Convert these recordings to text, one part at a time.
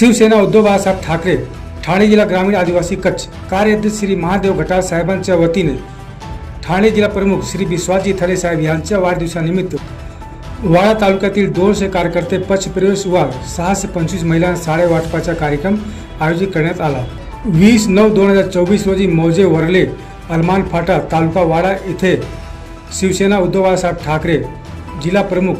शिवसेना उद्धव बाळासाहेब ठाकरे ठाणे जिल्हा ग्रामीण आदिवासी कच्छ कार्याध्यक्ष श्री महादेव घटाळ साहेबांच्या वतीने ठाणे जिल्हा प्रमुख श्री विश्वाजी थरे साहेब यांच्या वाढदिवसानिमित्त वाडा तालुक्यातील दोनशे कार्यकर्ते पक्षप्रवेश व सहाशे पंचवीस महिलांना साडे वाटपाचा कार्यक्रम आयोजित करण्यात आला. वीस नऊ दोन हजार चोवीस रोजी मौजे वरले अलमान फाटा तालुका वाडा येथे शिवसेना उद्धव बाळासाहेब ठाकरे जिल्हा प्रमुख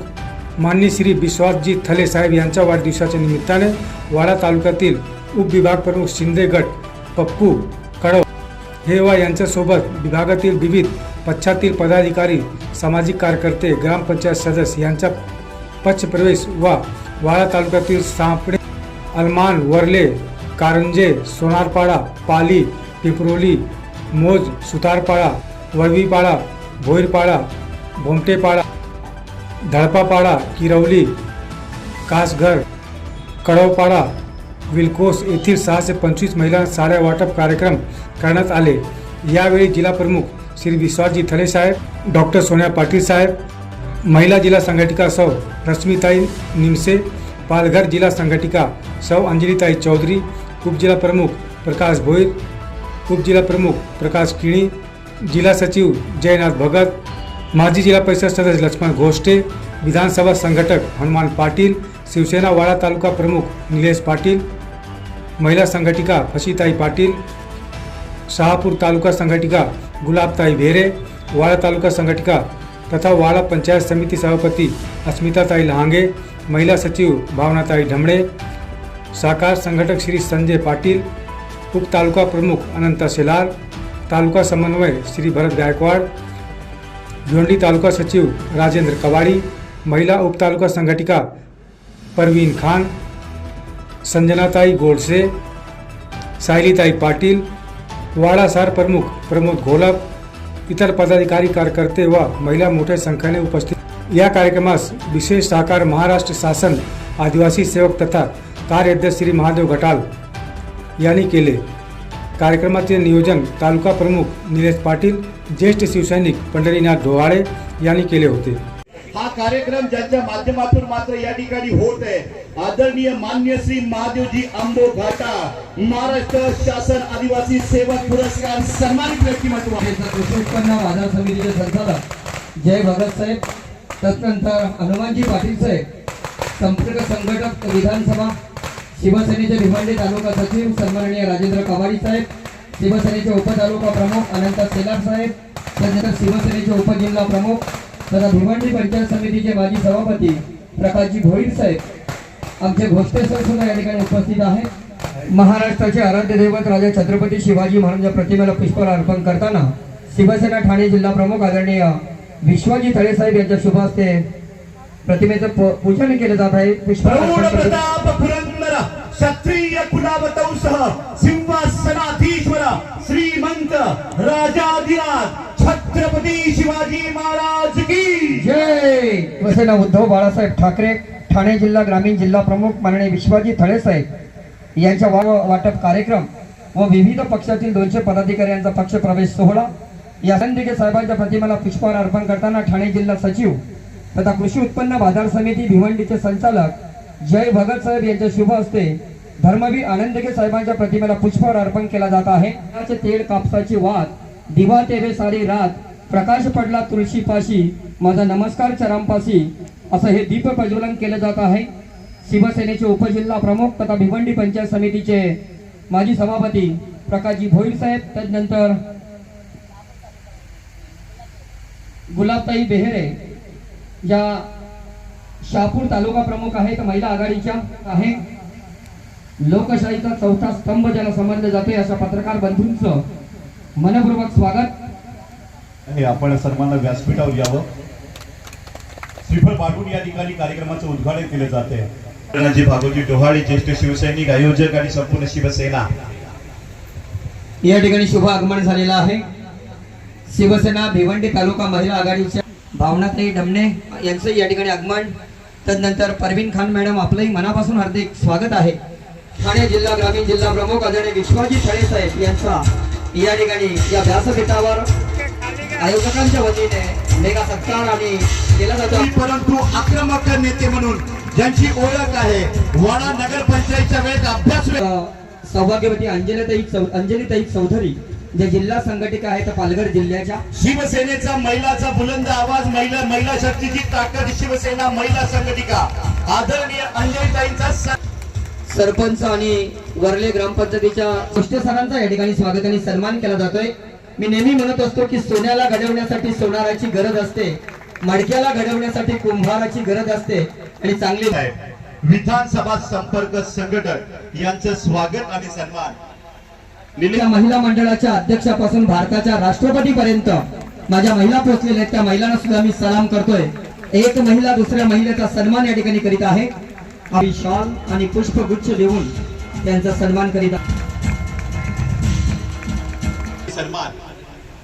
माननीय श्री विश्वासजी थले साहेब यांच्या वाढदिवसाच्या निमित्ताने वाडा तालुक्यातील उपविभाग प्रमुख शिंदे गट पप्पू कडव हे यांच्यासोबत विभागातील विविध पश्चातील पदाधिकारी सामाजिक कार्यकर्ते ग्रामपंचायत सदस्य यांचा पक्षप्रवेश व वाडा तालुक्यातील सापडे अलमान वरले कारंजे सोनारपाडा पाली पिपरोली मोज सुतारपाडा वळवीपाडा भोईरपाडा भोमटेपाडा धडपापाडा किरवली कासघर कळवपाडा विलकोस येथील सहाशे पंचवीस महिला साड्या वाटप कार्यक्रम करण्यात आले. यावेळी जिल्हाप्रमुख श्री विश्वासजी थले साहेब डॉक्टर सोन्या पाटील साहेब महिला जिल्हा संघटिका सौ रश्मिताई निमसे पालघर जिल्हा संघटिका सौ अंजलीताई चौधरी उपजिल्हा प्रमुख प्रकाश भोईर उपजिल्हा प्रमुख प्रकाश किणी जिल्हा सचिव जयनाथ भगत माजी जिल्हा परिषद सदस्य लक्ष्मण घोष्टे विधानसभा संघटक हनुमान पाटील शिवसेना वाडा तालुका प्रमुख निलेश पाटील महिला संघटिका फशीताई पाटील शहापूर तालुका संघटिका गुलाबताई भेरे वाडा तालुका संघटिका तथा वाडा पंचायत समिती सभापती अस्मिताताई लहांगे महिला सचिव भावनाताई ढमळे साकार संघटक श्री संजय पाटील उप तालुका प्रमुख अनंता शेलार तालुका समन्वय श्री भरत गायकवाड भिवंडी तालुका सचिव राजेंद्र कवाड़ी महिला उपतालुका संघटिका परवीन खान संजनाताई गोडसे सायलीताई पाटील वाडासार प्रमुख प्रमोद घोलप इतर पदाधिकारी कार्यकर्ते व महिला मोठ्या संख्येने उपस्थित। या कार्यक्रमास विशेष सहकार महाराष्ट्र शासन आदिवासी सेवक तथा कार्याध्यक्ष श्री महादेव घटाल यांनी केले. कार्यक्रमाचे नियोजन तालुका प्रमुख निलेश पाटील ज्येष्ठ शिवसैनिक पंढरीनाथ डोहाळे यांनी केले होते. हा कार्यक्रम ज्यांच्या माध्यमातून मात्र या ठिकाणी होत आहे. आदरणीय मान्य श्री महादेवजी आंबो घाटा महाराष्ट्र शासन आदिवासी सेवक पुरस्कार सन्मानित व्यक्तिमत्व. आहे कृषी उत्पन्न बाजार समितीचे संचालक जय भगत साहेब तदनंतर हनुमानजी पाटील साहेब संपर्क संघटक विधानसभा शिवसेनेचे भिवंडी तालुका सचिव सन्माननीय राजेंद्र कवाडी साहेब शिवसेनेचे उपतालुका प्रमुख अनंत सेलार साहेब त्यानंतर शिवसेनेचे उपजिल्हा प्रमुख तथा भिवंडी पंचायत समितीचे माजी सभापती प्रकाशजी भोईर साहेब. आमचे घोष्टे सर सुद्धा या ठिकाणी उपस्थित आहेत. महाराष्ट्राचे आराध्य दैवत राजा छत्रपती शिवाजी महाराजांच्या प्रतिमेला पुष्पहार अर्पण करताना शिवसेना ठाणे जिल्हा प्रमुख आदरणीय विश्वाजी तळे साहेब यांच्या शुभ हस्ते प्रतिमेचं पूजन केलं जात आहे. पुष्पहार क्षत्रिय कुलावतंसह सिंहासनाधीश्वर श्रीमंत राजाधिराज छत्रपती शिवाजी महाराज की जय! शिवसेना उद्धव बाळासाहेब ठाकरे ठाणे जिल्हा ग्रामीण जिल्हा प्रमुख माननीय विश्वाजी थळे साहेब यांच्या वा- वाटप कार्यक्रम व विविध पक्षातील दोनशे पदाधिकाऱ्यांचा पक्ष प्रवेश सोहळा. या संदिगे साहेबांच्या प्रतिमेला पुष्पहार अर्पण करताना ठाणे जिल्हा सचिव तथा कृषी उत्पन्न बाजार समिती भिवंडीचे संचालक जय भगत साहेब यांच्या शुभ हस्ते धर्मवीर आनंदगे साहेबांच्या प्रतिमेला पुष्पहार अर्पण केला जात आहे. त्याचे तेल कापसाची वाद दिवा तेवे सारी रात प्रकाश पडला तुळशी पाशी माझा नमस्कार चरामपाशी असं हे दीप प्रज्वलन केलं जात आहे. शिवसेनेचे उपजिल्हा प्रमुख तथा भिवंडी पंचायत समितीचे माजी सभापती प्रकाशजी भोईर साहेब त्यानंतर गुलाबताई बेहेरे या शहापूर तालुका प्रमुख आहेत महिला आघाडीच्या आहे. लोकशाहीचा चौथा स्तंभ ज्याला समजले जाते अशा पत्रकार बंधूंचं मनपूर्वक स्वागत. हे आपण सर्वांना व्यासपीठावर यावं श्रीफळ पाठवून या ठिकाणी कार्यक्रमाचं उद्घाटन केलं जाते जी भागवती डोहाळे ज्येष्ठ शिवसैनिक आयोजक आणि संपूर्ण शिवसेना. या ठिकाणी शुभ आगमन झालेलं आहे. शिवसेना भिवंडी तालुका महिला आघाडीच्या भावनाताई डमणे यांचं या ठिकाणी आगमन. तदनंतर परवीन खान मॅडम आपलंही मनापासून हार्दिक स्वागत आहे. ठाणे जिल्हा ग्रामीण जिल्हा प्रमुख आदरणीय विश्वाजी थळे साहेब यांचा या ठिकाणी या व्यासपीठावर आयोजकांच्या वतीने मेगा सत्कार आणि केला जातो. परंतु आक्रमक नेते म्हणून ज्यांची ओळख आहे वाडा नगरपंचायतच्या वेळेत अभ्यास सौभाग्यवती अंजलीताई अंजलीताई चौधरी ज्या जिल्हा संघटिका आहेत पालघर जिल्ह्याच्या. शिवसेनेचा महिलाचा बुलंद आवाज महिला महिला शक्तीची ताकद शिवसेना महिला संघटिका. आदरणीय अंजलीताईंचा सरपंच आणि वरले ग्रामपंचायतीच्या गोष्टी सरांचा या ठिकाणी स्वागत आणि सन्मान केला जातोय. मी नेहमी म्हणत असतो की सोन्याला घडवण्यासाठी सोनाराची गरज असते मडक्याला घडवण्यासाठी कुंभाराची गरज असते आणि चांगली आहे. विधानसभा संपर्क संघटक यांचं स्वागत आणि सन्मान. त्या महिला मंडळाच्या अध्यक्षापासून भारताच्या राष्ट्रपती पर्यंत माझ्या महिला पोहोचलेल्या आहेत. त्या महिलांना सुद्धा मी सलाम करतोय. एक महिला दुसऱ्या महिलेचा सन्मान या ठिकाणी करीत आहे. आपली शॉल आणि पुष्पगुच्छ देऊन त्यांचा सन्मान करीत आहे सन्मान.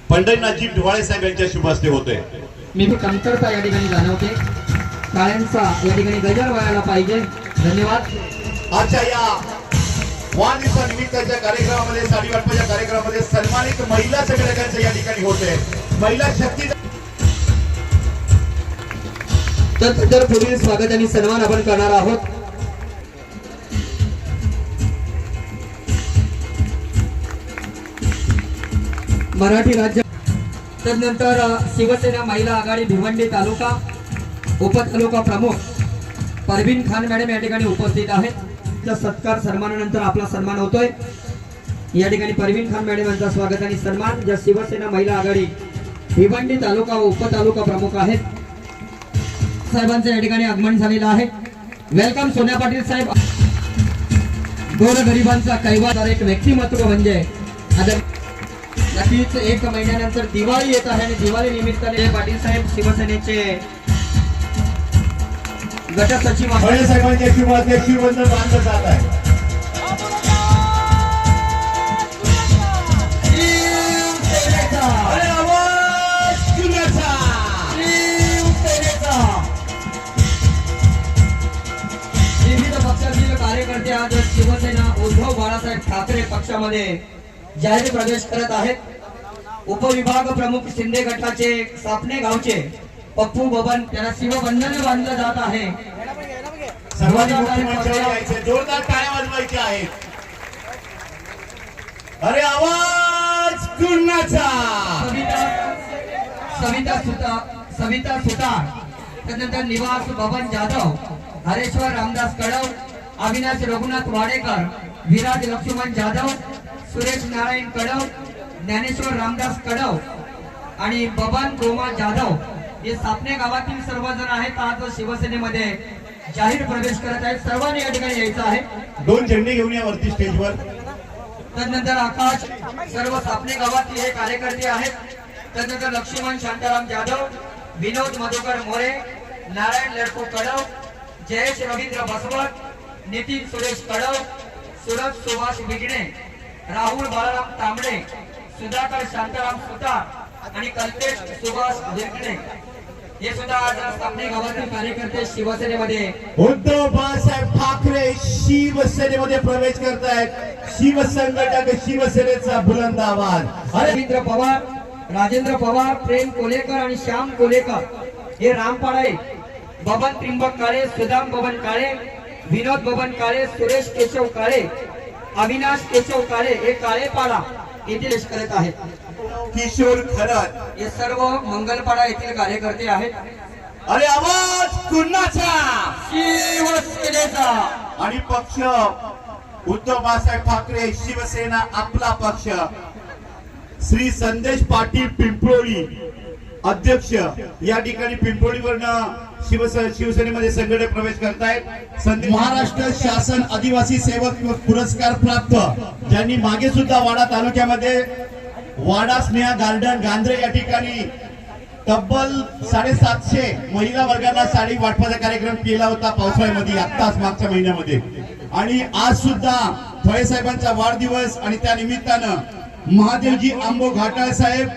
पंढरीनाथजी डोहाळे साहेब यांच्या शुभ हस्ते होतोय. मी कमतरता या ठिकाणी जाणवते. टाळ्यांचा या ठिकाणी गजर व्हायला पाहिजे. धन्यवाद. आजच्या या. वाढदिवसानिमित्ताच्या कार्यक्रमामध्ये साडी वाटपाच्या कार्यक्रमामध्ये सन्मानित महिला संघटकांचं या ठिकाणी होते महिला शक्ती तर पुढील स्वागत आणि सन्मान आपण करणार आहोत. मराठी राज्य तदनंतर शिवसेना महिला आघाडी भिवंडी तालुका उपतालुका प्रमुख परवीन खान मॅडम या ठिकाणी उपस्थित आहेत. त्या सत्कार सन्मानानंतर आपला सन्मान होतोय. या ठिकाणी परवीन खान मॅडम यांचा स्वागत आणि सन्मान. ज्या शिवसेना महिला आघाडी भिवंडी तालुका व उपतालुका प्रमुख आहेत. साहेबांचं या ठिकाणी आगमन झालेलं आहे. वेलकम सोन्या पाटील साहेब. गोरगरिबांचा कैवादार एक व्यक्तिमत्व म्हणजे नक्कीच एक महिन्यानंतर दिवाळी येत आहे आणि दिवाळी निमित्ताने पाटील साहेब शिवसेनेचे गट सचिव आहेत. फळे साहेबांच्या हस्ते शिवबंधन बांधलं जात आहे कार्यकर्ते आज शिवसेना उद्धव बाळासाहेब ठाकरे पक्षामध्ये जाहीर प्रवेश करत आहेत. उपविभाग प्रमुख शिंदे गटाचे सापणे गावचे पप्पू बबन त्यांना शिवबंधन बांधलं जात आहे. सर्वांनी मोठी मंचावर यायचे जोरदार टाळ्या आहेत. अरे आवाज कुणाचा? सविता सविता सुता सविता सुतार त्यानंतर निवास बबन जाधव हरेश्वर रामदास कडव अविनाश रघुनाथ वाडेकर विराज लक्ष्मण जाधव सुरेश नारायण कडव ज्ञानेश्वर रामदास कडव आणि बबन गोमा जाधव. हे सापणे गावातील सर्वजण आहेत आज शिवसेनेमध्ये जाहीर प्रवेश करत आहेत. सर्वांनी या ठिकाणी यायचं आहे. दोन झेंडे घेऊन या वरती स्टेजवर. तदनंतर आकाश सर्व सापणे गावातील हे कार्यकर्ते आहेत. तदनंतर लक्ष्मण शांताराम जाधव विनोद मधुकर मोरे नारायण लडको कडव जयेश रवींद्र बसवत नितीन सुरेश कडव सुरज सुभाष बिगणे राहुल बाळाराम तांबडे सुधाकर शांताराम सुतार आणि कल्पेश सुभाष बिगणे हे सुद्धा आज सापणे गावातील कार्यकर्ते शिवसेनेमध्ये. उद्धव बाळासाहेब ठाकरे शिवसेनेमध्ये प्रवेश करतायत. शिवसंघटक शिवसेनेचा बुलंद आवाज. रवींद्र पवार राजेंद्र पवार प्रेम कोलेकर आणि श्याम कोलेकर हे रामपाडे बबन त्रिंबक काळे सुदाम बबन काळे विनोद बबन काळे सुरेश केशव काळे अविनाश केशव काळे हे काळेपाडा येथील यश करत आहेत. किशोर खरत. हे सर्व मंगलपाडा येथील कार्यकर्ते आहेत. अरे आवाज कुणाचा? शिवसेनेचा. आणि पक्ष. उद्धव बाळासाहेब ठाकरे शिवसेना आपला पक्ष. श्री संदेश पाटील पिंपरोळी अध्यक्ष. या ठिकाणी पिंपरोळीवरनं शिवसे शिवसेनेमध्ये संघटन प्रवेश करतायत. महाराष्ट्र शासन आदिवासी सेवक पुरस्कार प्राप्त. ज्यांनी मागे सुद्धा वाडा तालुक्यामध्ये वाडा स्नेहा गार्डन गांधरे या ठिकाणी तब्बल साडेसातशे महिला वर्गाला साडी वाटपाचा कार्यक्रम केला होता पावसाळ्यामध्ये आत्ताच मागच्या महिन्यामध्ये. आणि आज सुद्धा फळे साहेबांचा वाढदिवस आणि त्या निमित्तानं महादेवजी आंबो घाटाळ साहेब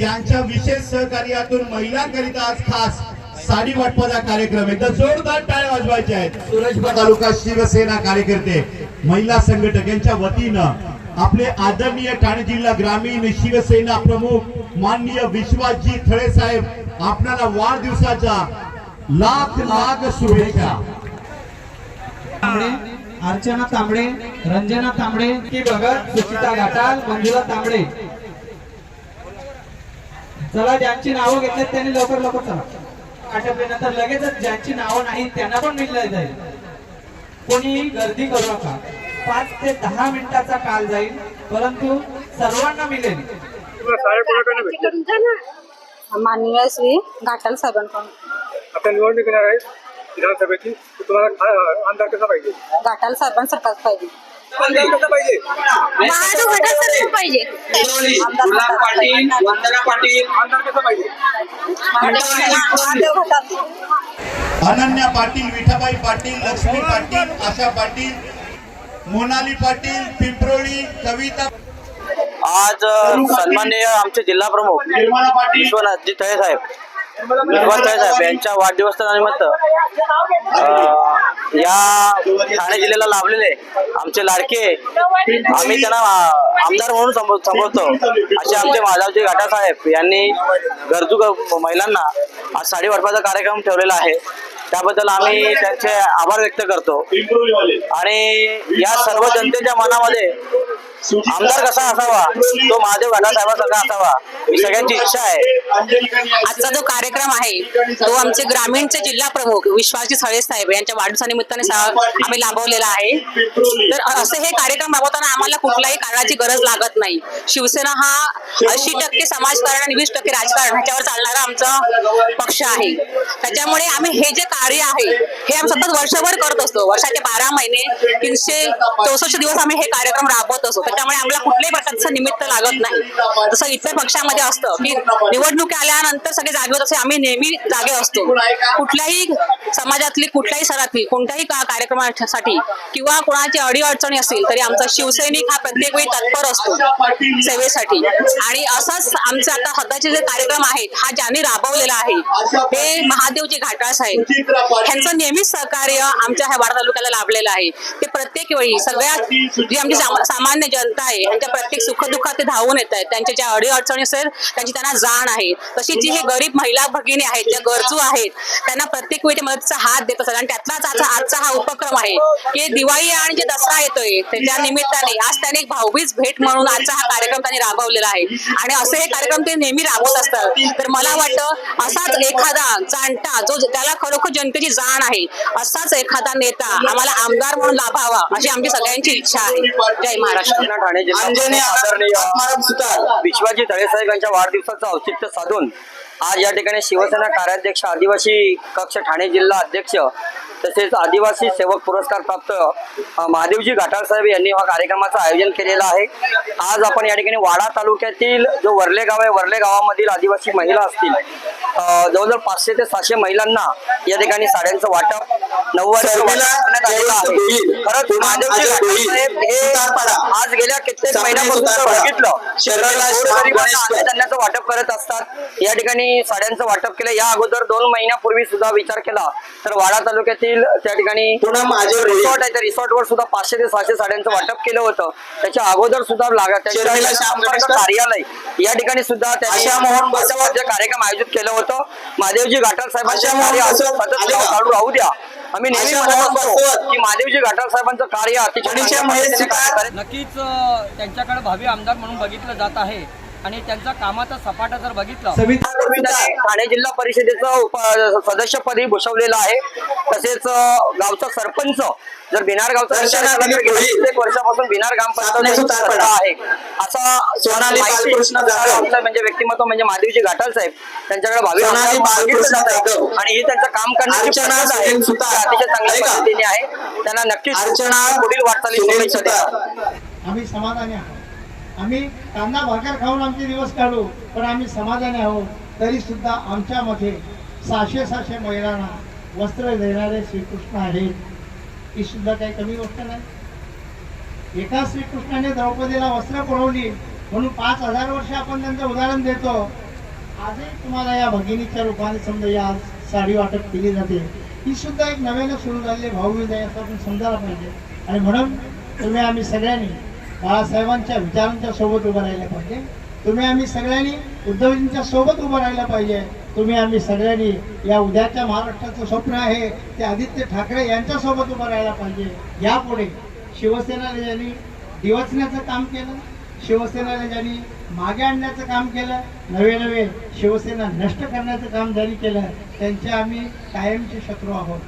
यांच्या विशेष सहकार्यातून महिलांकरिता आज खास साडी वाटपाचा कार्यक्रम एकदा जोरदार टाळ्या वाजवायचे आहेत. सुरजबा तालुका शिवसेना कार्यकर्ते महिला संघटक यांच्या वतीनं आपले आदरणीय ठाणे जिल्हा ग्रामीण शिवसेना प्रमुख माननीय विश्वासजी थळे साहेब आपल्याला वाढदिवसाच्या लाख लाख शुभेच्छा. अर्चना तांबडे रंजना तांबडे की भगत सुचिता घाटाल मंजुला तांबडे. चला ज्यांची नावं घेतली त्यांनी लवकर लवकर चला. आटपल्यानंतर लगेचच ज्यांची नावं नाही त्यांना पण मिळलं जाईल. कोणी गर्दी करू नका. पाच ते दहा मिनिटाचा काल जाईल परंतु सर्वांना मिळेल. माननीय श्री घाटाल साहेबांकडून. आता निवडणूक येणार आहे विधानसभेची. तर तुम्हाला खा- आमदार कसा पाहिजे? घाटाल साहेबांसारखाच पाहिजे. अनन्या पाटील विठाबाई पाटील लक्ष्मी पाटील आशा पाटील मोनाली पाटील पिंपरोळी कविता. आज सन्माननीय आमचे जिल्हा प्रमुख विश्वनाथजी थळे साहेब. विश्वनाथ थळे साहेब यांच्या वाढदिवसानिमित्त या ठाणे जिल्ह्याला लाभलेले आमचे लाडके आम्ही त्यांना आमदार म्हणून संबो- संबोधतो. असे आमचे माधवजी घाटा साहेब यांनी गरजू महिलांना आज साडी वाटपाचा कार्यक्रम ठेवलेला आहे. त्याबद्दल आम्ही त्यांचे आभार व्यक्त करतो. आणि या सर्व जनतेच्या मनामध्ये आमदार कसा असावा? तो महादेव साहेबांसारखा असावा ही सगळ्यांची इच्छा आहे. आजचा जो कार्यक्रम आहे तो आमचे ग्रामीणचे जिल्हा प्रमुख विश्वासजी सळे साहेब यांच्या वाढदिवसानिमित्ताने आम्ही लाभवलेला आहे. तर असे हे कार्यक्रम राबवताना आम्हाला कुठल्याही कारणाची गरज लागत नाही. शिवसेना हा ऐंशी टक्के समाजकारण आणि वीस टक्के राजकारण ह्याच्यावर चालणारा आमचा पक्ष आहे. त्याच्यामुळे आम्ही हे जे कार्य आहे हे आम्ही सतत वर्षभर करत असतो. वर्षाचे बारा महिने तीनशे चौसष्ट दिवस आम्ही हे कार्यक्रम राबवत असतो. त्याच्यामुळे आम्हाला कुठल्याही पक्षाचं निमित्त लागत नाही. जसं इतर पक्षामध्ये असतं की निवडणूक आल्यानंतर सगळे जागेवर असे आम्ही नेहमी जागे असतो. कुठल्याही समाजातली कुठल्याही सरातली कोणत्याही कार्यक्रमासाठी किंवा कोणाची अडीअडचणी असतील तरी आमचा शिवसैनिक हा प्रत्येक वेळी तत्पर असतो सेवेसाठी. आणि असंच आमचे आता सध्याचे जे कार्यक्रम आहेत हा ज्यांनी राबवलेला आहे हे महादेवजी घाटाळ साहेब. ह्यांचं नेहमीच सहकार्य आमच्या ह्या वाडा तालुक्याला लाभलेलं आहे. ते प्रत्येक वेळी सगळ्यात जी आमची सामान्य सामान्य जनता आहे यांच्या प्रत्येक सुखदुःखात ते धावून येत आहेत. त्यांच्या ज्या अडीअडचणी असेल त्यांची त्यांना जाण आहे. तशी जी हे गरीब महिला भगिनी आहेत ज्या गरजू आहेत त्यांना प्रत्येक वेळी मदतीचा हात देत असतात. आणि त्यातलाच आजचा आजचा हा उपक्रम आहे की दिवाळी आणि जे दसरा येतोय त्याच्या निमित्ताने आज त्यांनी एक भाऊबीज भेट म्हणून आजचा हा कार्यक्रम त्यांनी राबवलेला आहे. आणि असे हे कार्यक्रम ते नेहमी राबवत असतात. तर मला वाटतं असाच एखादा जाणता जो त्याला खरोखर जनतेची जाण आहे असाच एखादा नेता आम्हाला आमदार म्हणून लाभावा अशी आमची सगळ्यांची इच्छा आहे. जय महाराष्ट्र. ठाणे जिल्हा आदरणीय विश्वाजी साहेब यांच्या वाढदिवसाचं औचित्य साधून आज या ठिकाणी शिवसेना कार्याध्यक्ष आदिवासी कक्ष ठाणे जिल्हा अध्यक्ष तसेच आदिवासी सेवक पुरस्कार प्राप्त महादेवजी घाटाळ साहेब यांनी हा कार्यक्रमाचं आयोजन केलेलं आहे. आज आपण या ठिकाणी वाडा तालुक्यातील जो वर्ले गाव आहे वर्ले गावामधील आदिवासी महिला असतील जवळजवळ पाचशे ते सातशे महिलांना या ठिकाणी साड्यांचं वाटप नव्वद आज गेल्या कित्येक महिन्यापासून बघितलं. वाटप करत असतात. या ठिकाणी साड्यांचं वाटप केलं. या अगोदर दोन महिन्यापूर्वी सुद्धा विचार केला. तर वाडा तालुक्यातील त्या ठिकाणी रिसॉर्ट आहे. त्या रिसॉर्टवर सुद्धा पाचशे ते सहाशे साड्यांचं वाटप केलं होतं. त्याच्या अगोदर सुद्धा लागा त्याच्या संपर्क कार्यालय या ठिकाणी सुद्धा त्यांनी जे कार्यक्रम आयोजित केलं होतं. महादेवजी घाटाल साहेबांच्या कार्य राहू द्या. आम्ही नेहमी म्हणत की महादेवजी घाटाल साहेबांचं कार्य अतिशय नक्कीच त्यांच्याकडे भावी आमदार म्हणून बघितलं जात आहे. आणि त्यांचा कामाचा सपाटा जर बघितलं. ठाणे जिल्हा परिषदेचं सदस्यपदी भूषवलेलं आहे. तसेच गावचा सरपंच जर बिनार गावचा कित्येक वर्षापासून बिनार ग्रामपंचायत आहे. असा म्हणजे व्यक्तिमत्व म्हणजे महादेवजी घाटाल साहेब. त्यांच्याकडे भावी. आणि ही त्यांचं काम करण्याची अतिशय चांगल्या पद्धतीने आहे. त्यांना नक्कीच पुढील वाटचाली शुभेच्छा देतो आम्ही समाधानी आहोत. आम्ही कांदा भाकर खाऊन आमचे दिवस काढू पण आम्ही समाधानी आहोत. तरी सुद्धा आमच्यामध्ये सहाशे सहाशे महिलांना वस्त्र देणारे श्रीकृष्ण आहेत. ही सुद्धा काही कमी गोष्ट नाही. एका श्रीकृष्णाने द्रौपदीला वस्त्र पुरवली म्हणून पाच हजार वर्ष आपण त्यांचं उदाहरण देतो. आजही तुम्हाला या भगिनीच्या रूपाने समजा या साडी वाटप केली जाते. ही सुद्धा एक नव्यानं सुरू झालेली भाऊबीज आहे असं आपण समजायला पाहिजे. आणि म्हणून तुम्ही आम्ही सगळ्यांनी बाळासाहेबांच्या विचारांच्या सोबत उभं राहिलं पाहिजे. तुम्ही आम्ही सगळ्यांनी उद्धवजींच्या सोबत उभं राहिलं पाहिजे. तुम्ही आम्ही सगळ्यांनी या उद्याच्या महाराष्ट्राचं स्वप्न आहे ते आदित्य ठाकरे यांच्यासोबत उभं राहायला पाहिजे. यापुढे शिवसेनेला ज्यांनी दिवसण्याचं काम केलं शिवसेनेला ज्यांनी मागे आणण्याचं काम केलं नवे नवे शिवसेना नष्ट करण्याचं काम ज्यांनी केलं त्यांचे आम्ही कायमचे शत्रू आहोत.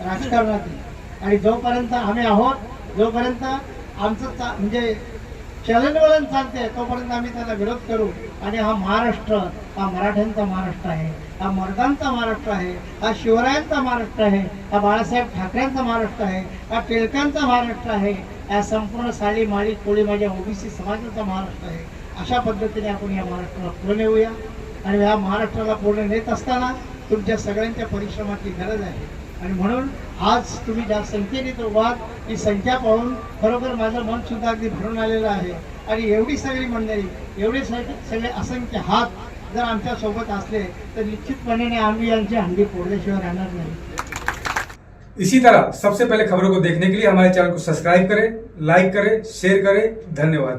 राजकारणातील आणि जोपर्यंत आम्ही आहोत जोपर्यंत आमचं म्हणजे चलनवलन चालते तोपर्यंत आम्ही त्याला विरोध करू. आणि हा महाराष्ट्र हा मराठ्यांचा महाराष्ट्र आहे. हा मर्दांचा महाराष्ट्र आहे. हा शिवरायांचा महाराष्ट्र आहे. हा बाळासाहेब ठाकरेंचा महाराष्ट्र आहे. हा टिळकांचा महाराष्ट्र आहे. या संपूर्ण साली माळी कोळी माझ्या ओबीसी समाजाचा महाराष्ट्र आहे. अशा पद्धतीने आपण या महाराष्ट्राला पुढे नेऊया. आणि या महाराष्ट्राला पुढे नेत असताना तुमच्या सगळ्यांच्या परिश्रमाची गरज आहे. आणि म्हणून आज तुम्ही ज्या संख्येने तो वाद ही संख्या पाहून खरोखर माझं मन सुद्धा अगदी भरून आलेलं आहे. आणि एवढी सगळी मंडळी एवढे सगळे सगळे असंख्य हात जर आमच्यासोबत असले तर निश्चितपणे आम्ही यांची हंडी फोडल्याशिवाय राहणार नाही. इसी तरह सबसे पहले खबरों को देखने के लिए हमारे चैनल को सब्सक्राइब करें लाइक करें शेयर करें. धन्यवाद.